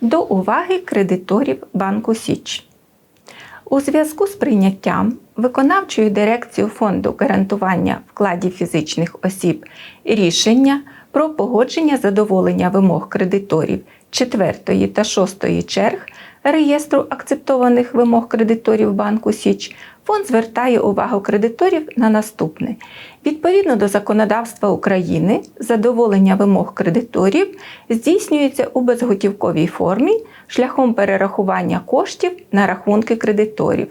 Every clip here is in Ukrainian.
До уваги кредиторів банку Січ. У зв'язку з прийняттям виконавчою дирекцією фонду гарантування вкладів фізичних осіб рішення про погодження задоволення вимог кредиторів 4 та 6 черг реєстру акцептованих вимог кредиторів банку Січ, фонд звертає увагу кредиторів на наступне. Відповідно до законодавства України, задоволення вимог кредиторів здійснюється у безготівковій формі шляхом перерахування коштів на рахунки кредиторів.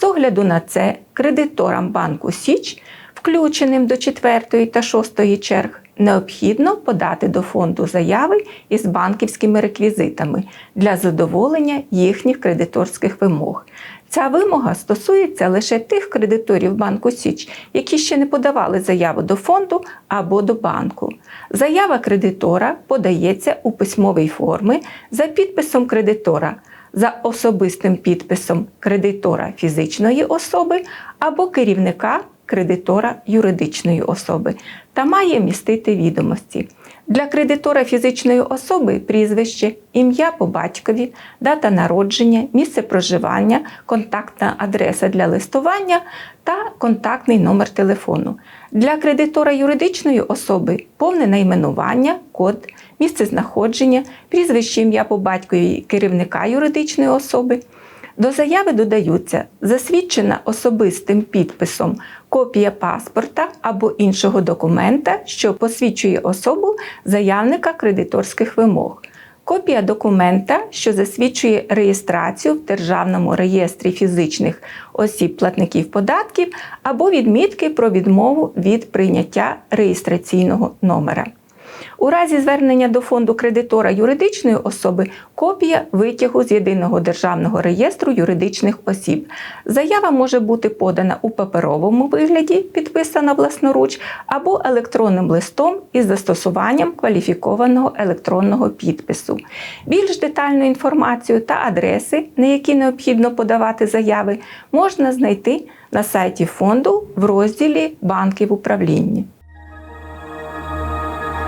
З огляду на це, кредиторам банку Січ, включеним до 4 та 6 черг, необхідно подати до фонду заяви із банківськими реквізитами для задоволення їхніх кредиторських вимог. Ця вимога стосується лише тих кредиторів банку Січ, які ще не подавали заяву до фонду або до банку. Заява кредитора подається у письмовій формі за підписом кредитора, за особистим підписом кредитора фізичної особи або керівника кредитора юридичної особи та має містити відомості. Для кредитора фізичної особи прізвище, ім'я по батькові, дата народження, місце проживання, контактна адреса для листування та контактний номер телефону. Для кредитора юридичної особи повне найменування, код, місце знаходження, прізвище ім'я по батькові керівника юридичної особи. До заяви додаються засвідчена особистим підписом копія паспорта або іншого документа, що посвідчує особу заявника кредиторських вимог. Копія документа, що засвідчує реєстрацію в Державному реєстрі фізичних осіб платників податків, або відмітки про відмову від прийняття реєстраційного номера. У разі звернення до фонду кредитора юридичної особи копія витягу з єдиного державного реєстру юридичних осіб. Заява може бути подана у паперовому вигляді, підписана власноруч, або електронним листом із застосуванням кваліфікованого електронного підпису. Більш детальну інформацію та адреси, на які необхідно подавати заяви, можна знайти на сайті фонду в розділі Банки в управлінні.